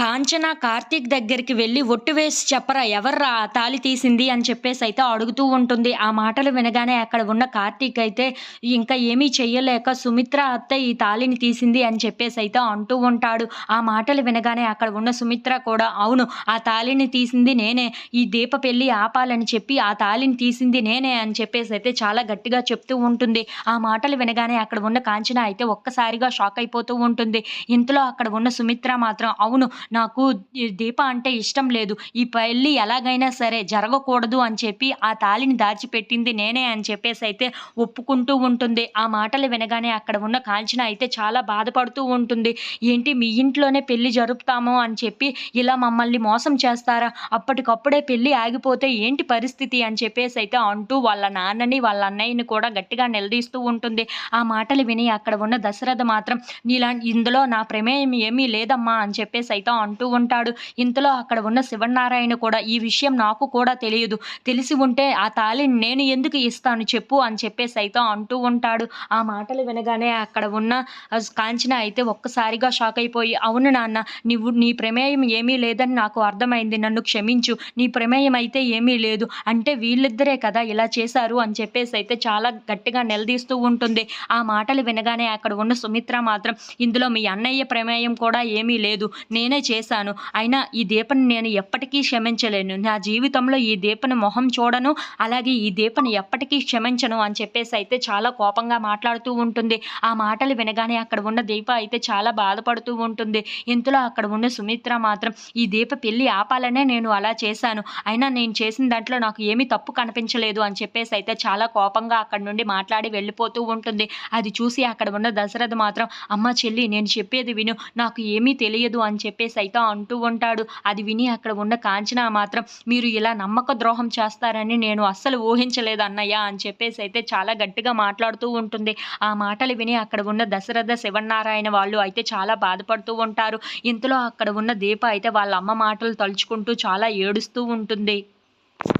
కాంచన కార్తీక్ దగ్గరికి వెళ్ళి ఒట్టు వేసి చెప్పరా ఎవర్రా తాలి తాళి తీసింది అని చెప్పేసి అయితే అడుగుతూ ఉంటుంది. ఆ మాటలు వినగానే అక్కడ ఉన్న కార్తీక్ అయితే ఇంకా ఏమీ చెయ్యలేక సుమిత్ర అత్త ఈ తాళిని తీసింది అని చెప్పేసి అయితే అంటూ ఉంటాడు. ఆ మాటలు వినగానే అక్కడ ఉన్న సుమిత్ర కూడా అవును ఆ తాళిని తీసింది నేనే ఈ దీప పెళ్ళి ఆపాలని చెప్పి ఆ తాళిని తీసింది నేనే అని చెప్పేసి అయితే చాలా గట్టిగా చెప్తూ ఉంటుంది. ఆ మాటలు వినగానే అక్కడ ఉన్న కాంచన అయితే ఒక్కసారిగా షాక్ అయిపోతూ ఉంటుంది. ఇంతలో అక్కడ ఉన్న సుమిత్ర మాత్రం అవును నాకు దీప అంటే ఇష్టం లేదు. ఈ పెళ్ళి ఎలాగైనా సరే జరగకూడదు అని చెప్పి ఆ తాళిని దాచిపెట్టింది నేనే అని చెప్పేసి అయితే ఒప్పుకుంటూ ఉంటుంది. ఆ మాటలు వినగానే అక్కడ ఉన్న కాంచన అయితే చాలా బాధపడుతూ ఉంటుంది. ఏంటి మీ ఇంట్లోనే పెళ్ళి జరుపుతాము అని చెప్పి ఇలా మమ్మల్ని మోసం చేస్తారా? అప్పటికప్పుడే పెళ్ళి ఆగిపోతే ఏంటి పరిస్థితి అని చెప్పేసి అయితే అంటూ వాళ్ళ నాన్నని వాళ్ళ అన్నయ్యని కూడా గట్టిగా నిలదీస్తూ ఉంటుంది. ఆ మాటలు విని అక్కడ ఉన్న దశరథ మాత్రం నీలా ఇందులో నా ప్రమేయం ఏమీ లేదమ్మా అని చెప్పేసి అయితే అంటూ ఉంటాడు. ఇంతలో అక్కడ ఉన్న శివనారాయణ కూడా ఈ విషయం నాకు కూడా తెలియదు. తెలిసి ఉంటే ఆ తాళిని నేను ఎందుకు ఇస్తాను చెప్పు అని చెప్పేసి అయితే అంటూ ఉంటాడు. ఆ మాటలు వినగానే అక్కడ ఉన్న కాంచన అయితే ఒక్కసారిగా షాక్ అయిపోయి అవును నాన్న నీవు నీ ప్రమేయం ఏమీ లేదని నాకు అర్థమైంది. నన్ను క్షమించు. నీ ప్రమేయం అయితే ఏమీ లేదు. అంటే వీళ్ళిద్దరే కదా ఇలా చేశారు అని చెప్పేసి అయితే చాలా గట్టిగా నిలదీస్తూ ఉంటుంది. ఆ మాటలు వినగానే అక్కడ ఉన్న సుమిత్ర మాత్రం ఇందులో మీ అన్నయ్య ప్రమేయం కూడా ఏమీ లేదు. నేనే చేశాను. అయినా ఈ దీపని నేను ఎప్పటికీ క్షమించలేను. నా జీవితంలో ఈ దీపని మొహం చూడను అలాగే ఈ దీపని ఎప్పటికీ క్షమించను అని చెప్పేసి అయితే చాలా కోపంగా మాట్లాడుతూ ఉంటుంది. ఆ మాటలు వినగానే అక్కడ ఉన్న దీప అయితే చాలా బాధపడుతూ ఉంటుంది. ఇంతలో అక్కడ ఉన్న సుమిత్ర మాత్రం ఈ దీప పెళ్ళి ఆపాలనే నేను అలా చేశాను. అయినా నేను చేసిన దాంట్లో నాకు ఏమీ తప్పు కనిపించలేదు అని చెప్పేసి అయితే చాలా కోపంగా అక్కడ నుండి మాట్లాడి వెళ్ళిపోతూ ఉంటుంది. అది చూసి అక్కడ ఉన్న దశరథ మాత్రం అమ్మ చెల్లి నేను చెప్పేది విను. నాకు ఏమీ తెలియదు అని చెప్పేసి అయితే అంటూ ఉంటాడు. అది విని అక్కడ ఉన్న కాంచన మాత్రం మీరు ఇలా నమ్మక ద్రోహం చేస్తారని నేను అస్సలు ఊహించలేదు అన్నయ్య అని చెప్పేసి అయితే చాలా గట్టిగా మాట్లాడుతూ ఉంటుంది. ఆ మాటలు విని అక్కడ ఉన్న దశరథ శివనారాయణ వాళ్ళు అయితే చాలా బాధపడుతూ ఉంటారు. ఇంతలో అక్కడ ఉన్న దీప అయితే వాళ్ళ అమ్మ మాటలు తలుచుకుంటూ చాలా ఏడుస్తూ ఉంటుంది.